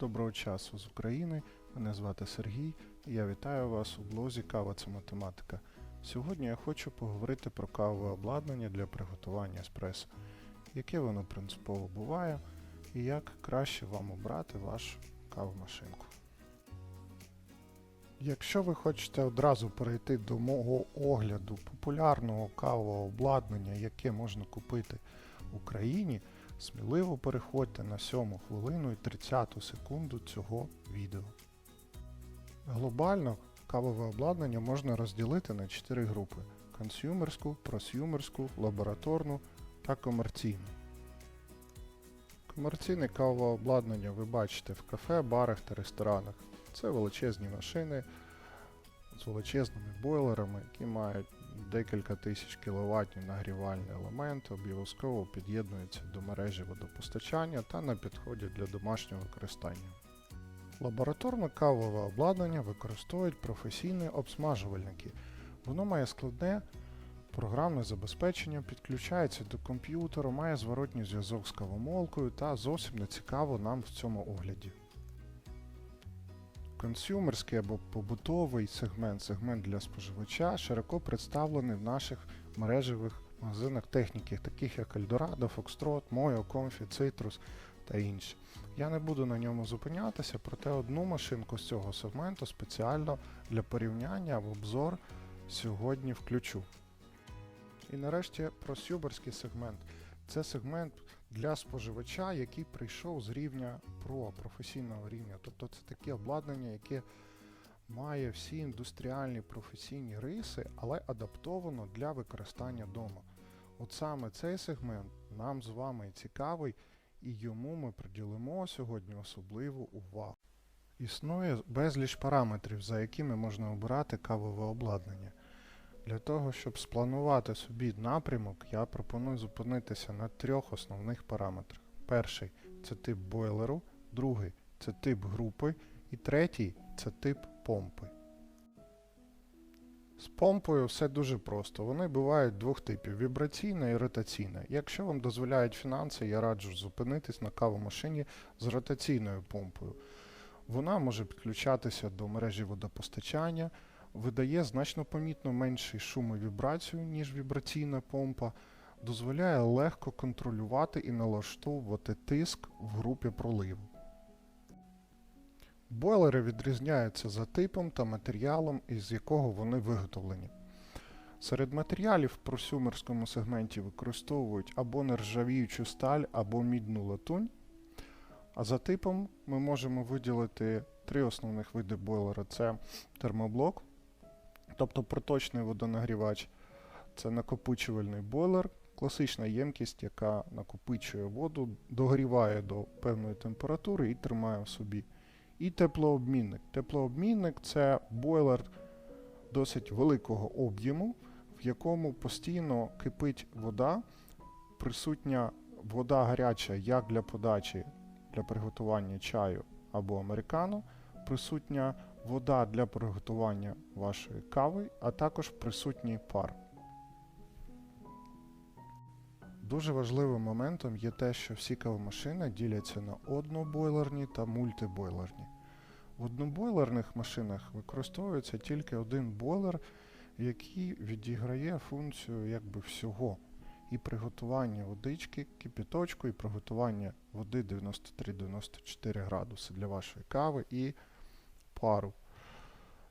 Доброго часу з України. Мене звати Сергій. і Я вітаю вас у блозі Кава це математика. Сьогодні я хочу поговорити про кавове обладнання для приготування еспресо, яке воно принципово буває, і як краще вам обрати вашу кавомашинку. Якщо ви хочете одразу перейти до мого огляду популярного кавового обладнання, яке можна купити в Україні, сміливо переходьте на 7 хвилину і 30 секунду цього відео. Глобально кавове обладнання можна розділити на 4 групи: консюмерську, просюмерську, лабораторну та комерційну. Комерційне кавове обладнання ви бачите в кафе, барах та ресторанах. Це величезні машини з величезними бойлерами, які мають декілька тисяч кВт нагрівальний елемент, обов'язково під'єднуються до мережі водопостачання та на підході для домашнього використання. Лабораторне кавове обладнання використовують професійні обсмажувальники. Воно має складне програмне забезпечення, підключається до комп'ютеру, має зворотній зв'язок з кавомолкою та зовсім не цікаво нам в цьому огляді. Консюмерський або побутовий сегмент, сегмент для споживача, широко представлений в наших мережевих магазинах техніки, таких як Eldorado, Foxtrot, Moyo, Comfy, Citrus та інші. Я не буду на ньому зупинятися, проте одну машинку з цього сегменту спеціально для порівняння в обзор сьогодні включу. І нарешті просюберський сегмент. Це сегмент для споживача, який прийшов з рівня про професійного рівня. Тобто це таке обладнання, яке має всі індустріальні професійні риси, але адаптовано для використання вдома. От саме цей сегмент нам з вами цікавий, і йому ми приділимо сьогодні особливу увагу. Існує безліч параметрів, за якими можна обирати кавове обладнання. Для того, щоб спланувати собі напрямок, я пропоную зупинитися на трьох основних параметрах. Перший це тип бойлеру, другий це тип групи, і третій це тип помпи. З помпою все дуже просто. Вони бувають двох типів вібраційна і ротаційна. Якщо вам дозволяють фінанси, я раджу зупинитись на кавомашині з ротаційною помпою. Вона може підключатися до мережі водопостачання, видає значно помітно менший шум і вібрацію, ніж вібраційна помпа, дозволяє легко контролювати і налаштовувати тиск в групі проливу. Бойлери відрізняються за типом та матеріалом, із якого вони виготовлені. Серед матеріалів в просюмерському сегменті використовують або нержавіючу сталь, або мідну латунь. А за типом ми можемо виділити три основних види бойлера: це термоблок, тобто проточний водонагрівач, це накопичувальний бойлер, класична ємкість, яка накопичує воду, догріває до певної температури і тримає в собі. І теплообмінник. Теплообмінник це бойлер досить великого об'єму, в якому постійно кипить вода, присутня вода гаряча як для подачі для приготування чаю або американо, присутня вода для приготування вашої кави, а також присутній пар. Дуже важливим моментом є те, що всі кавомашини діляться на однобойлерні та мультибойлерні. В однобойлерних машинах використовується тільки один бойлер, який відіграє функцію якби всього. І приготування водички, кипяточку, і приготування води 93-94 градуси для вашої кави і пару.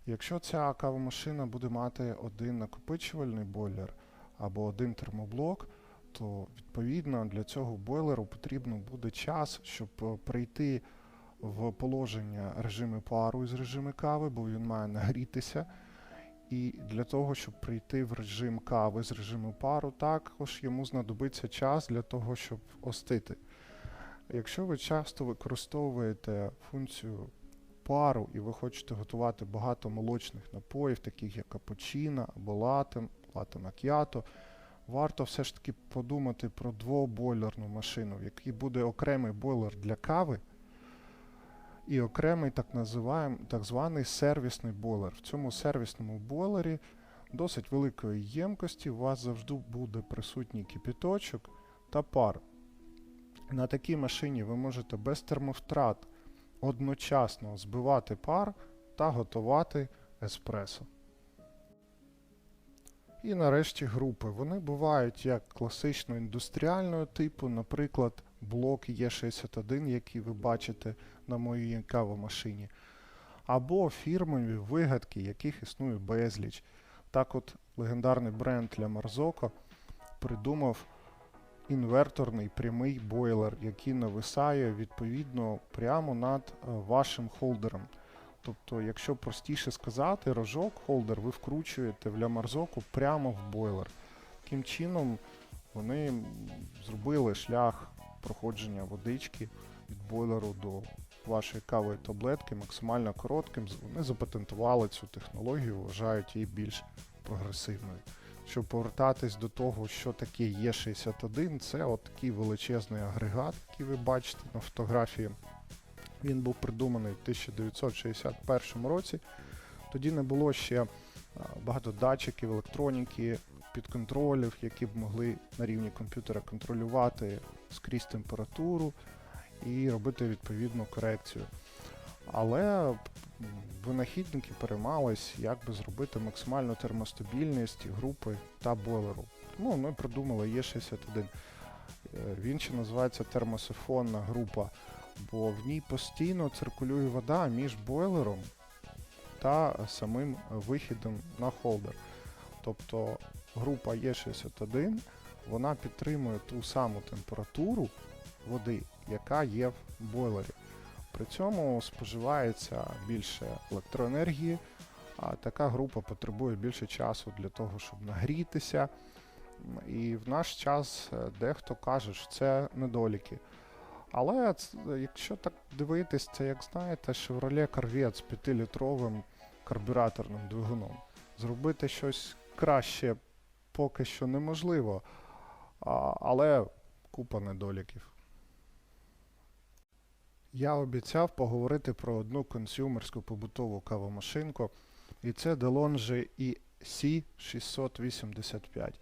Якщо ця кавомашина буде мати один накопичувальний бойлер або один термоблок, то відповідно для цього бойлеру потрібно буде час, щоб е, прийти в положення режиму пару із режиму кави, бо він має нагрітися. І для того, щоб прийти в режим кави з режиму пару, також йому знадобиться час для того, щоб остити. Якщо ви часто використовуєте функцію пару і ви хочете готувати багато молочних напоїв, таких як капучино або лате, лате макіато, варто все ж таки подумати про двобойлерну машину, в якій буде окремий бойлер для кави і окремий так, називаємо, так званий сервісний бойлер. В цьому сервісному бойлері досить великої ємкості у вас завжди буде присутній кипяточок та пар. На такій машині ви можете без термовтрат одночасно збивати пар та готувати еспресо. І нарешті групи. Вони бувають як класично індустріального типу, наприклад, блок Е61, який ви бачите на моїй кавомашині, або фірмові вигадки, яких існує безліч. Так от легендарний бренд для Marzocco придумав інверторний прямий бойлер, який нависає відповідно прямо над е, вашим холдером. Тобто, якщо простіше сказати, рожок холдер ви вкручуєте в лямарзоку прямо в бойлер. Таким чином вони зробили шлях проходження водички від бойлеру до вашої кавої таблетки максимально коротким. Вони запатентували цю технологію, вважають її більш прогресивною. Щоб повертатись до того, що таке Е61, це от такий величезний агрегат, який ви бачите на фотографії. Він був придуманий в 1961 році. Тоді не було ще багато датчиків, електроніки, підконтролів, які б могли на рівні комп'ютера контролювати скрізь температуру і робити відповідну корекцію. Але винахідники переймались, як би зробити максимальну термостабільність групи та бойлеру. Тому ми придумали Е61. Е, Він ще називається термосифонна група бо в ній постійно циркулює вода між бойлером та самим вихідом на холдер. Тобто група Е61 вона підтримує ту саму температуру води, яка є в бойлері. При цьому споживається більше електроенергії, а така група потребує більше часу для того, щоб нагрітися. І в наш час е, дехто каже, що це недоліки. Але якщо так дивитись, це як знаєте, Chevrolet Corvette з 5-літровим карбюраторним двигуном. Зробити щось краще поки що неможливо, але купа недоліків. Я обіцяв поговорити про одну консюмерську побутову кавомашинку, і це DeLonghi EC685.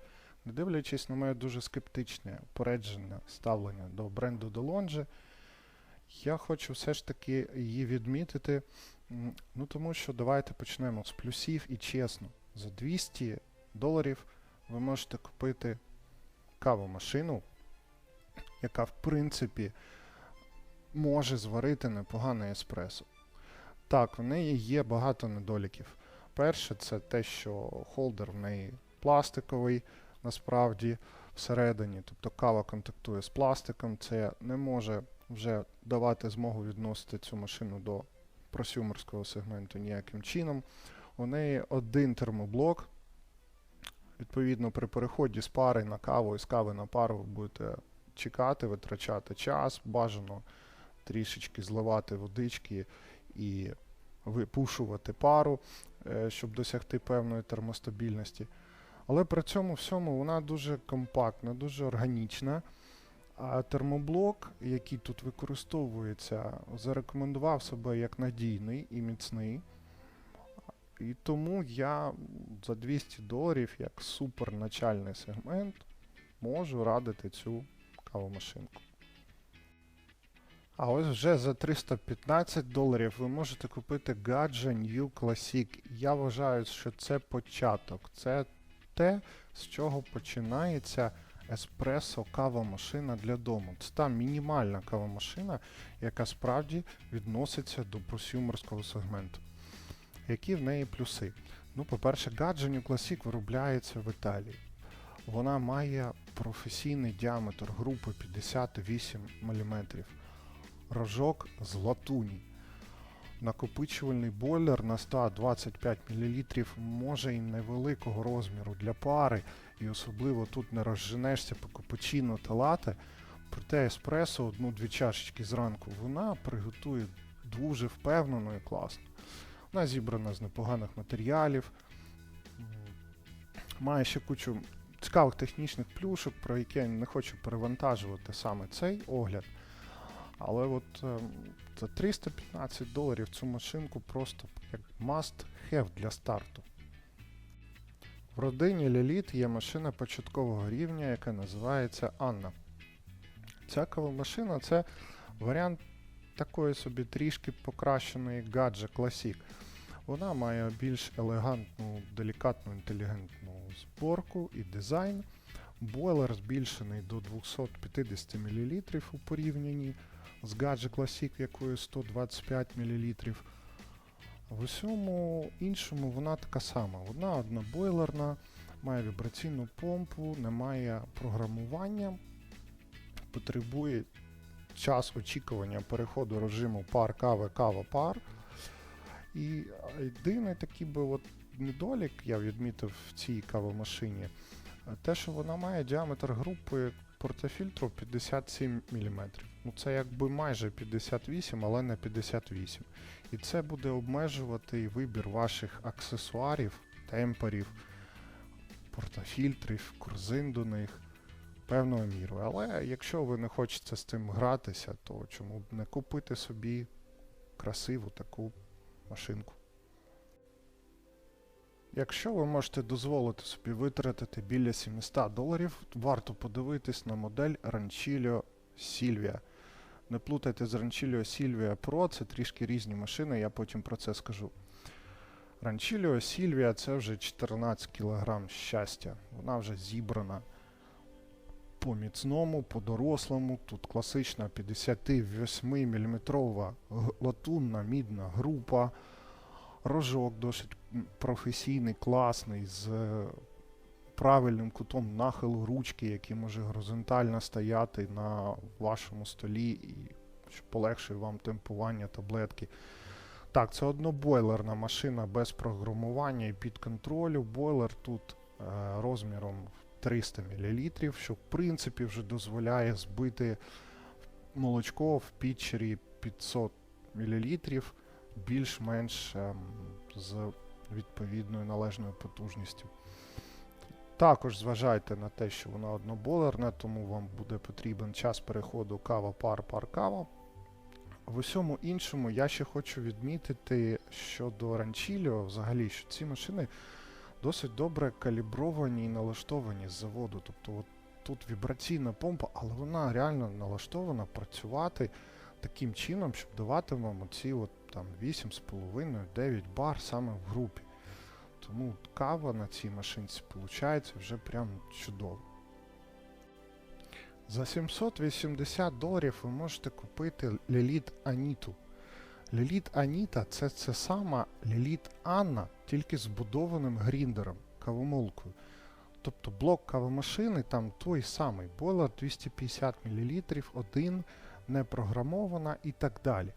Не дивлячись на моє дуже скептичне упереджене ставлення до бренду DeLonghi, я хочу все ж таки її відмітити. Ну тому що давайте почнемо з плюсів і чесно. За 200 доларів ви можете купити кавомашину, яка в принципі може зварити непогане еспресо. Так, в неї є багато недоліків. Перше, це те, що холдер в неї пластиковий, насправді всередині, тобто кава контактує з пластиком, це не може вже давати змогу відносити цю машину до просюмерського сегменту ніяким чином. У неї один термоблок. Відповідно, при переході з пари на каву і з кави на пару ви будете чекати, витрачати час, бажано трішечки зливати водички і випушувати пару, е, щоб досягти певної термостабільності. Але при цьому всьому вона дуже компактна, дуже органічна. А термоблок, який тут використовується, зарекомендував себе як надійний і міцний. І тому я за 200 доларів, як суперначальний сегмент, можу радити цю кавомашинку. А ось вже за 315 доларів ви можете купити Gadget New Classic. Я вважаю, що це початок. Це те, з чого починається еспресо кавомашина для дому. Це та мінімальна кавомашина, яка справді відноситься до просюмерського сегменту. Які в неї плюси? Ну, по-перше, Gadget New Classic виробляється в Італії. Вона має професійний діаметр групи 58 мм. Рожок з латуні. Накопичувальний бойлер на 125 мл може і невеликого розміру для пари, і особливо тут не розженешся по капучино та лате. Проте еспресо одну-дві чашечки зранку вона приготує дуже впевнено і класно. Вона зібрана з непоганих матеріалів, має ще кучу цікавих технічних плюшок, про які я не хочу перевантажувати саме цей огляд. Але от ем, за 315 доларів цю машинку просто як must have для старту. В родині Ліліт є машина початкового рівня, яка називається Анна. Ця кавомашина це варіант такої собі трішки покращеної гаджа Classic. Вона має більш елегантну, делікатну, інтелігентну зборку і дизайн. Бойлер збільшений до 250 мл у порівнянні з Gadget Classic, якої 125 мл. В усьому іншому вона така сама. Вона однобойлерна, має вібраційну помпу, не має програмування, потребує час очікування переходу режиму пар кави, кава пар. І єдиний такий би от недолік, я відмітив в цій кавомашині, те, що вона має діаметр групи портофільтру 57 мм. Ну це якби майже 58, але не 58. І це буде обмежувати вибір ваших аксесуарів, темперів, портофільтрів, корзин до них певною мірою. Але якщо ви не хочете з цим гратися, то чому б не купити собі красиву таку машинку? Якщо ви можете дозволити собі витратити біля 700 доларів, варто подивитись на модель Rancilio Silvia. Не плутайте з Rancilio Silvia Pro, це трішки різні машини, я потім про це скажу. Rancilio Silvia це вже 14 кг щастя. Вона вже зібрана по міцному, по дорослому. Тут класична 58 мм латунна мідна група. Рожок досить професійний, класний, з е, правильним кутом нахилу ручки, який може горизонтально стояти на вашому столі і що полегшує вам темпування таблетки. Так, це однобойлерна машина без програмування і під контролю. Бойлер тут е, розміром 300 мл, що в принципі вже дозволяє збити молочко в пітчері 500 мл більш-менш ем, з відповідною належною потужністю. Також зважайте на те, що вона одноболерна, тому вам буде потрібен час переходу кава-пар, пар-кава. В усьому іншому я ще хочу відмітити щодо Rancilio, взагалі, що ці машини досить добре калібровані і налаштовані з заводу. Тобто от тут вібраційна помпа, але вона реально налаштована працювати таким чином, щоб давати вам оці от там 8,5-9 бар саме в групі. Тому кава на цій машинці виходить вже прям чудово. За 780 доларів ви можете купити Леліт Аніту. Леліт Аніта це це сама Леліт Анна, тільки збудованим гріндером, кавомолкою. Тобто блок кавомашини там той самий, бойлер 250 мл, один, не програмована і так далі.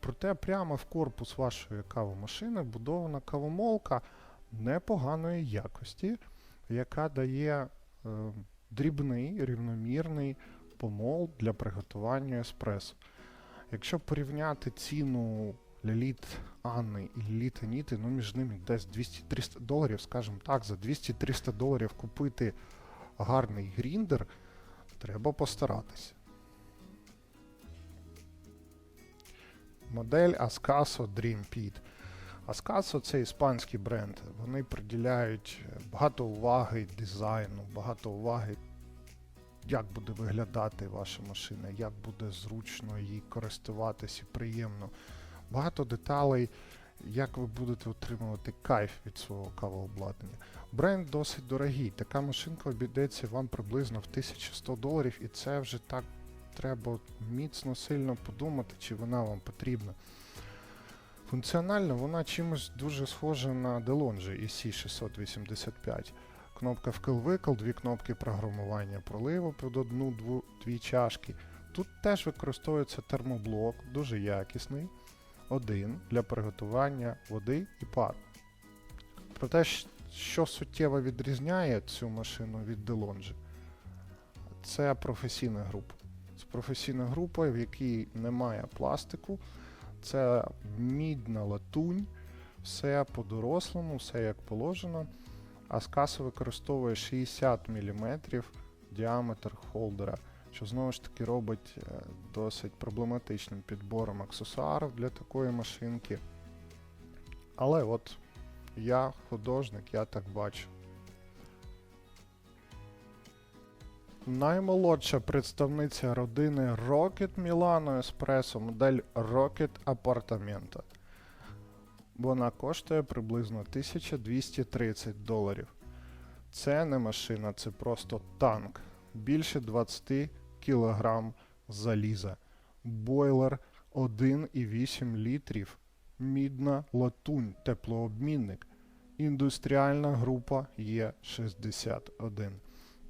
Проте прямо в корпус вашої кавомашини вбудована кавомолка непоганої якості, яка дає е, дрібний рівномірний помол для приготування еспресо. Якщо порівняти ціну Леліт Анни і Леліт Аніти, ну між ними десь 200-300 доларів, скажімо так, за 200-300 доларів купити гарний гріндер, треба постаратися. Модель Ascaso Dream Pit. Ascaso це іспанський бренд. Вони приділяють багато уваги дизайну, багато уваги, як буде виглядати ваша машина, як буде зручно їй користуватися приємно. Багато деталей, як ви будете отримувати кайф від свого кавообладнання. Бренд досить дорогий. Така машинка обійдеться вам приблизно в 1100 доларів, і це вже так треба міцно сильно подумати, чи вона вам потрібна. Функціонально вона чимось дуже схожа на DeLonghi EC685. Кнопка вкл-викл, дві кнопки програмування проливу під одну дву, дві чашки. Тут теж використовується термоблок, дуже якісний. Один для приготування води і пару. Проте, що суттєво відрізняє цю машину від DeLonghi, це професійна група. Професійна група, в якій немає пластику, це мідна латунь, все по-дорослому, все як положено. А скаса використовує 60 мм діаметр холдера, що знову ж таки робить е, досить проблематичним підбором аксесуарів для такої машинки. Але от я художник, я так бачу. Наймолодша представниця родини Rocket Milano Espresso модель Rocket Appartamento. Вона коштує приблизно 1230 доларів. Це не машина, це просто танк. Більше 20 кг заліза. Бойлер 1,8 літрів. Мідна латунь, теплообмінник. Індустріальна група Є61.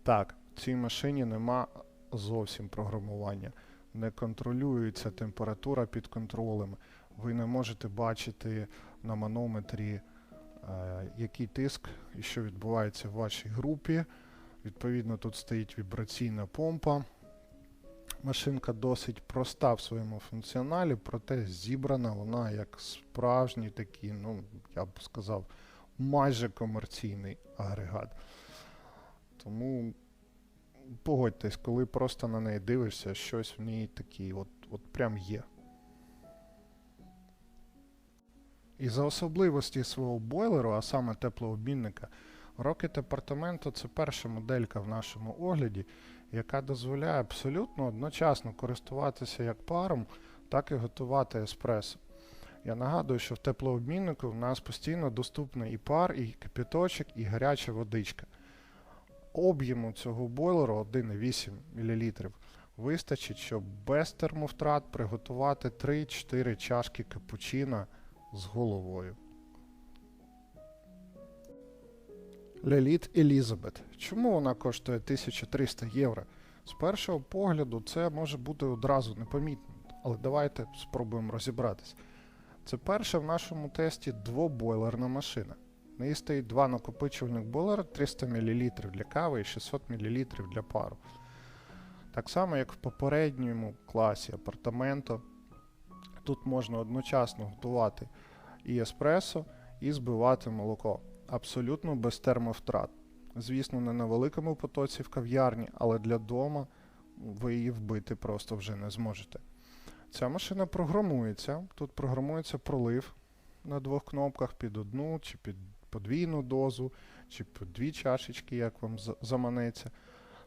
Так, в цій машині нема зовсім програмування. Не контролюється температура під контролем. Ви не можете бачити на манометрі, е, який тиск і що відбувається в вашій групі. Відповідно, тут стоїть вібраційна помпа. Машинка досить проста в своєму функціоналі, проте зібрана вона як справжній такий, ну, я б сказав, майже комерційний агрегат. Тому погодьтесь, коли просто на неї дивишся, щось в ній такі, от, от прям є. І за особливості свого бойлеру, а саме теплообмінника, Rocket Appartamento це перша моделька в нашому огляді, яка дозволяє абсолютно одночасно користуватися як паром, так і готувати еспресо. Я нагадую, що в теплообміннику в нас постійно доступний і пар, і кипяточок, і гаряча водичка. Об'єму цього бойлеру 1,8 мл вистачить, щоб без термовтрат приготувати 3-4 чашки капучино з головою. Леліт Елізабет. Чому вона коштує 1300 євро? З першого погляду це може бути одразу непомітно, але давайте спробуємо розібратися. Це перша в нашому тесті двобойлерна машина. Неї стоїть два накопичувальних бойлера 300 мл для кави і 600 мл для пару. Так само, як в попередньому класі апартаменто, тут можна одночасно готувати і еспресо, і збивати молоко. Абсолютно без термовтрат. Звісно, не на великому потоці в кав'ярні, але для дома ви її вбити просто вже не зможете. Ця машина програмується. Тут програмується пролив на двох кнопках під одну чи під подвійну дозу, чи під дві чашечки, як вам за- заманеться.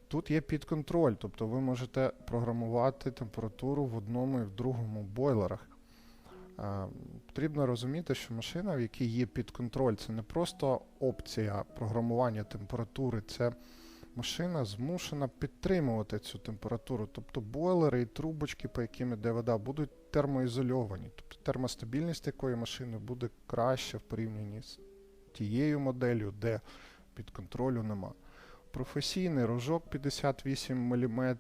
Тут є підконтроль, тобто ви можете програмувати температуру в одному і в другому бойлерах. А, Потрібно розуміти, що машина, в якій є підконтроль, це не просто опція програмування температури, це машина змушена підтримувати цю температуру. Тобто бойлери і трубочки, по яким іде вода, будуть термоізольовані. Тобто термостабільність такої машини буде краща в порівнянні з тією моделлю, де підконтролю нема. Професійний рожок 58 мм,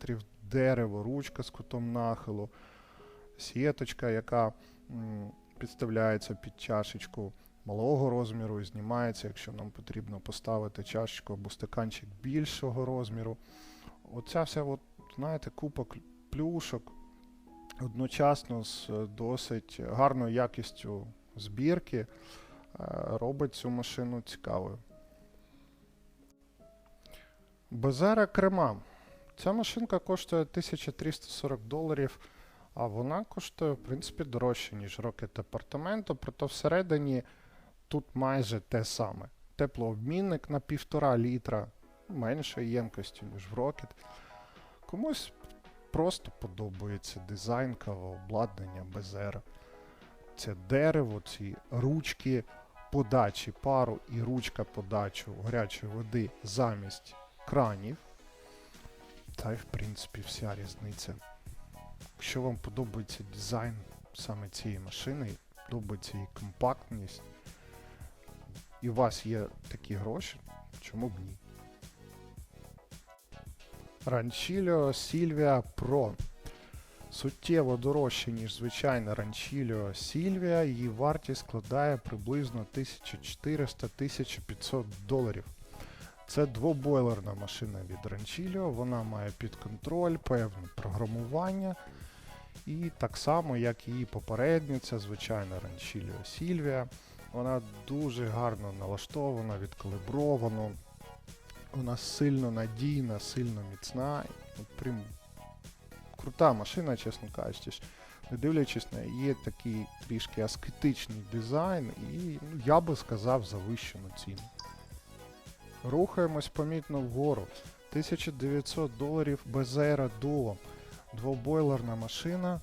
дерево, ручка з кутом нахилу, сіточка, яка підставляється під чашечку малого розміру і знімається, якщо нам потрібно поставити чашечку або стаканчик більшого розміру. Оця вся, от, знаєте, купа плюшок одночасно з е, досить гарною якістю збірки робить цю машину цікавою. Безера Крема. Ця машинка коштує 1340 доларів, а вона коштує, в принципі, дорожче, ніж Rocket Appartamento, проте всередині тут майже те саме. Теплообмінник на 1,5 літра, меншої ємкості, ніж в Rocket. Комусь просто подобається дизайн обладнання Безера. Це дерево, ці ручки подачі пару і ручка подачі гарячої води замість кранів. Та й в принципі вся різниця. Якщо вам подобається дизайн саме цієї машини, подобається її компактність, і у вас є такі гроші, чому б ні? Ранчіліо Сільвія Pro. Суттєво дорожче, ніж звичайна Ранчіліо Сільвія, її вартість складає приблизно 1400-1500 доларів. Це двобойлерна машина від Ranchilio, вона має під контроль, певне програмування. І так само, як її попередниця, звичайна Ranchilio Silvia. Вона дуже гарно налаштована, відкалібрована. Вона сильно надійна, сильно міцна. Прям крута машина, чесно кажучи. Не дивлячись на її такий трішки аскетичний дизайн і, ну, я би сказав, завищену ціну. Рухаємось помітно вгору. 1900 доларів Bezera Duo. Двобойлерна машина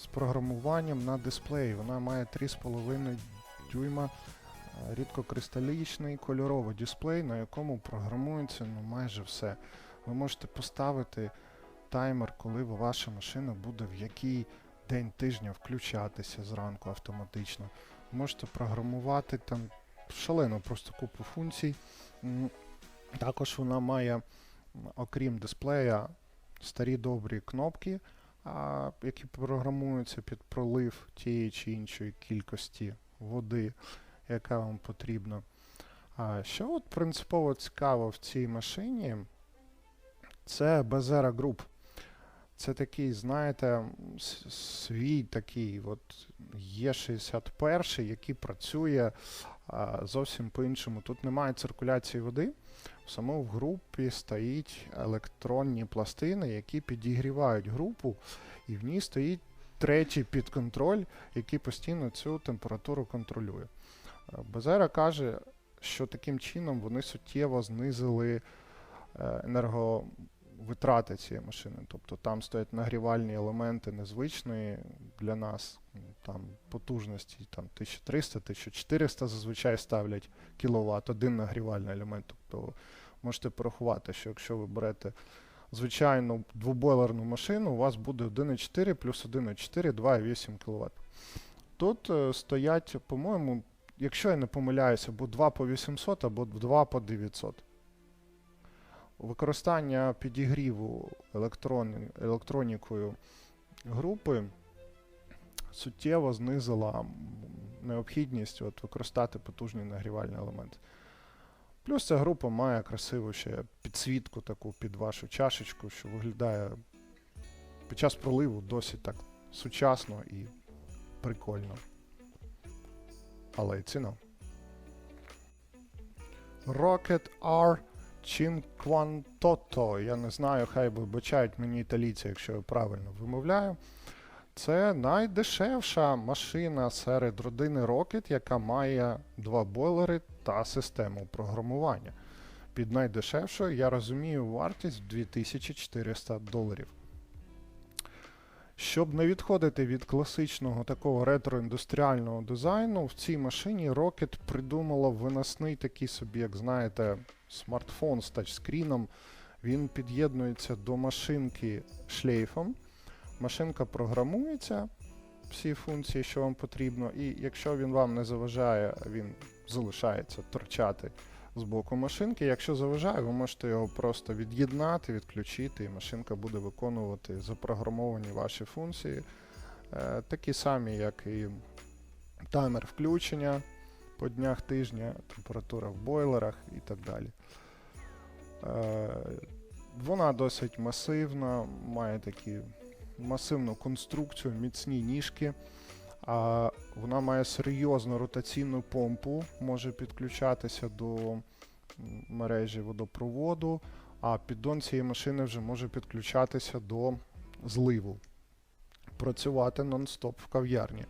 з програмуванням на дисплеї. Вона має 3,5 дюйма е, рідкокристалічний кольоровий дисплей, на якому програмується ну, майже все. Ви можете поставити таймер, коли ваша машина буде в який день тижня включатися зранку автоматично. Можете програмувати там шалену просто купу функцій. Також вона має, окрім дисплея, старі добрі кнопки, які програмуються під пролив тієї чи іншої кількості води, яка вам потрібна. А що от принципово цікаво в цій машині, це Bezera Group. Це такий, знаєте, свій такий от Є61, який працює а, зовсім по-іншому. Тут немає циркуляції води. Саме в групі стоїть електронні пластини, які підігрівають групу, і в ній стоїть третій підконтроль, який постійно цю температуру контролює. Е, Безера каже, що таким чином вони суттєво знизили е, енерговитрати цієї машини. Тобто там стоять нагрівальні елементи незвичної для нас. Там потужності там 1300-1400 зазвичай ставлять кіловат, один нагрівальний елемент. Тобто можете порахувати, що якщо ви берете звичайну двобойлерну машину, у вас буде 1,4 плюс 1,4, 2,8 кВт. Тут е, стоять, по-моєму, якщо я не помиляюся, або 2 по 800, або 2 по 900. Використання підігріву електроні, електронікою групи суттєво знизила необхідність от, використати потужні нагрівальні елементи. Плюс ця група має красиву ще підсвітку таку під вашу чашечку, що виглядає під час проливу досить так сучасно і прикольно. Але й ціна. Rocket R Cinquantotto. Я не знаю, хай вибачають мені італійці, якщо я правильно вимовляю. Це найдешевша машина серед родини Rocket, яка має два бойлери та систему програмування. Під найдешевшою я розумію вартість 2400 доларів. Щоб не відходити від класичного такого ретро-індустріального дизайну, в цій машині Rocket придумала виносний такий собі, як знаєте, смартфон з тачскріном. Він під'єднується до машинки шлейфом. Машинка програмується, всі функції, що вам потрібно, і якщо він вам не заважає, він залишається торчати з боку машинки. Якщо заважає, ви можете його просто від'єднати, відключити, і машинка буде виконувати запрограмовані ваші функції, е, такі самі, як і таймер включення по днях тижня, температура в бойлерах і так далі. Е, вона досить масивна, має такі масивну конструкцію, міцні ніжки. А вона має серйозну ротаційну помпу, може підключатися до мережі водопроводу, а піддон цієї машини вже може підключатися до зливу. Працювати нон-стоп в кав'ярні.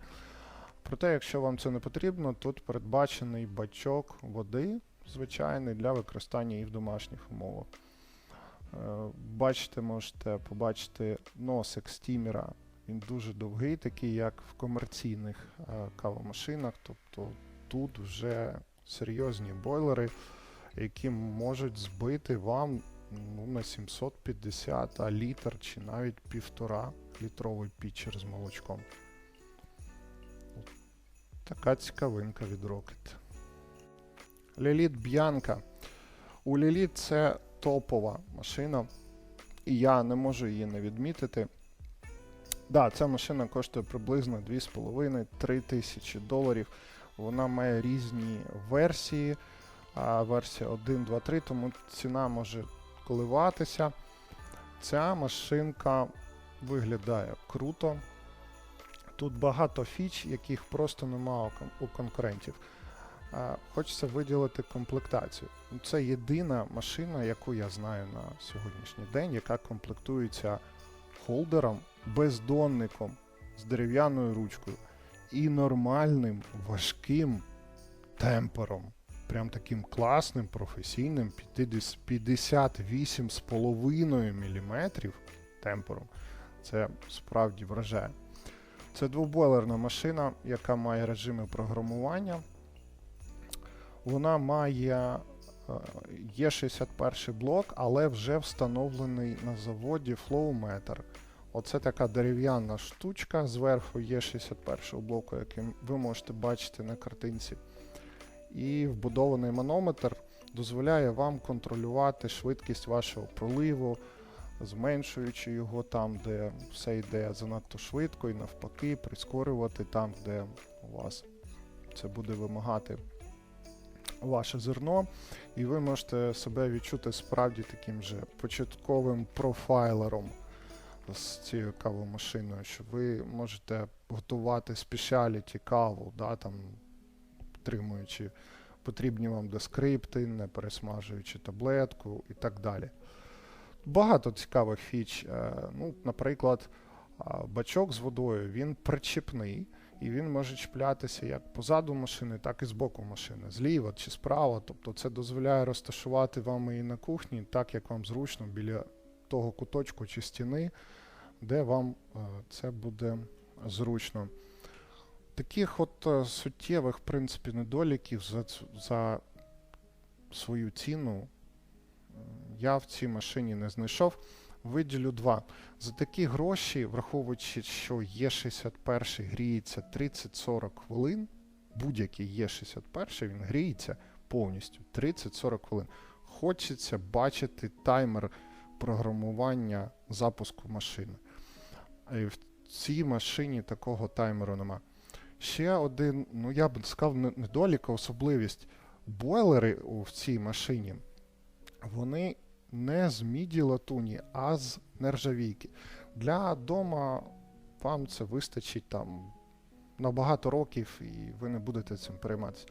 Проте, якщо вам це не потрібно, тут передбачений бачок води, звичайний, для використання і в домашніх умовах. Е, Бачите, можете побачити носик стімера. Він дуже довгий, такий, як в комерційних е, кавомашинах. Тобто тут вже серйозні бойлери, які можуть збити вам ну, на 750 а літр чи навіть півтора літровий пічер з молочком. Така цікавинка від Rocket. Ліліт Б'янка. У Ліліт це топова машина, і я не можу її не відмітити. Да, ця машина коштує приблизно 2,5-3 тисячі доларів. Вона має різні версії, а версія 1, 2, 3, тому ціна може коливатися. Ця машинка виглядає круто. Тут багато фіч, яких просто немає у конкурентів. Хочеться виділити комплектацію. Це єдина машина, яку я знаю на сьогоднішній день, яка комплектується холдером, бездонником з дерев'яною ручкою і нормальним важким темпером. прям таким класним, професійним 58,5 мм темпером. Це справді вражає. Це двобойлерна машина, яка має режими програмування. Вона має е, є 61 блок, але вже встановлений на заводі Flowmeter. Оце така дерев'яна штучка зверху є 61 блоку, який ви можете бачити на картинці. І вбудований манометр дозволяє вам контролювати швидкість вашого проливу, зменшуючи його там, де все йде занадто швидко, і навпаки, прискорювати там, де у вас це буде вимагати ваше зерно, і ви можете себе відчути справді таким же початковим профайлером з цією кавомашиною, що ви можете готувати спешіаліті каву, да, там, отримуючи потрібні вам дескрипти, не пересмажуючи таблетку і так далі. Багато цікавих фіч. Е, Ну, наприклад, бачок з водою він причіпний, і він може чіплятися як позаду машини, так і з боку машини, зліва чи справа. Тобто це дозволяє розташувати вам і на кухні, так як вам зручно біля того куточку чи стіни, де вам е, це буде зручно. Таких от е, суттєвих, в принципі, недоліків за, за свою ціну я в цій машині не знайшов. Виділю два. За такі гроші, враховуючи, що є 61 гріється 30-40 хвилин, будь-який є 61 він гріється повністю 30-40 хвилин. Хочеться бачити таймер програмування запуску машини. І в цій машині такого таймеру нема. Ще один, ну я б сказав, не- недолік, особливість. Бойлери в цій машині, вони не з міді латуні, а з нержавійки. Для дома вам це вистачить там на багато років, і ви не будете цим перейматися.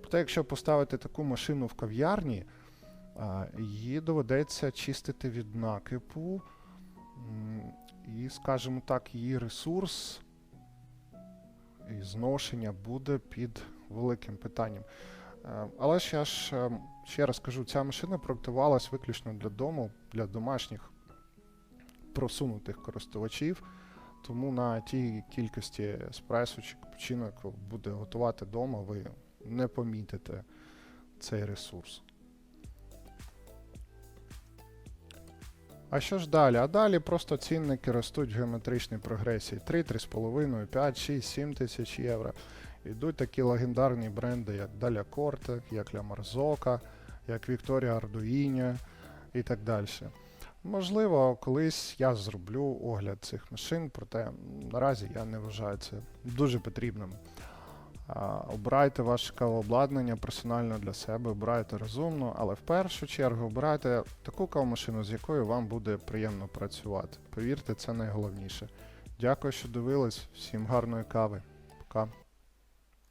Проте, якщо поставити таку машину в кав'ярні, її доведеться чистити від накипу, і, скажімо так, її ресурс і зношення буде під великим питанням. Е, Але ж я ж е, ще раз кажу, ця машина проектувалась виключно для дому, для домашніх просунутих користувачів. Тому на тій кількості еспресо чи капучино, яку буде готувати вдома, ви не помітите цей ресурс. А що ж далі? А далі просто цінники ростуть в геометричній прогресії. 3, 3,5, 5, 6, 7 тисяч євро. Йдуть такі легендарні бренди, як Даля Корте, як Ля Марзока, як Вікторія Ардуїня і так далі. Можливо, колись я зроблю огляд цих машин, проте наразі я не вважаю це дуже потрібним. Обирайте ваше кавообладнання персонально для себе, обирайте розумно, але в першу чергу обирайте таку кавомашину, з якою вам буде приємно працювати. Повірте, це найголовніше. Дякую, що дивились. Всім гарної кави. Пока.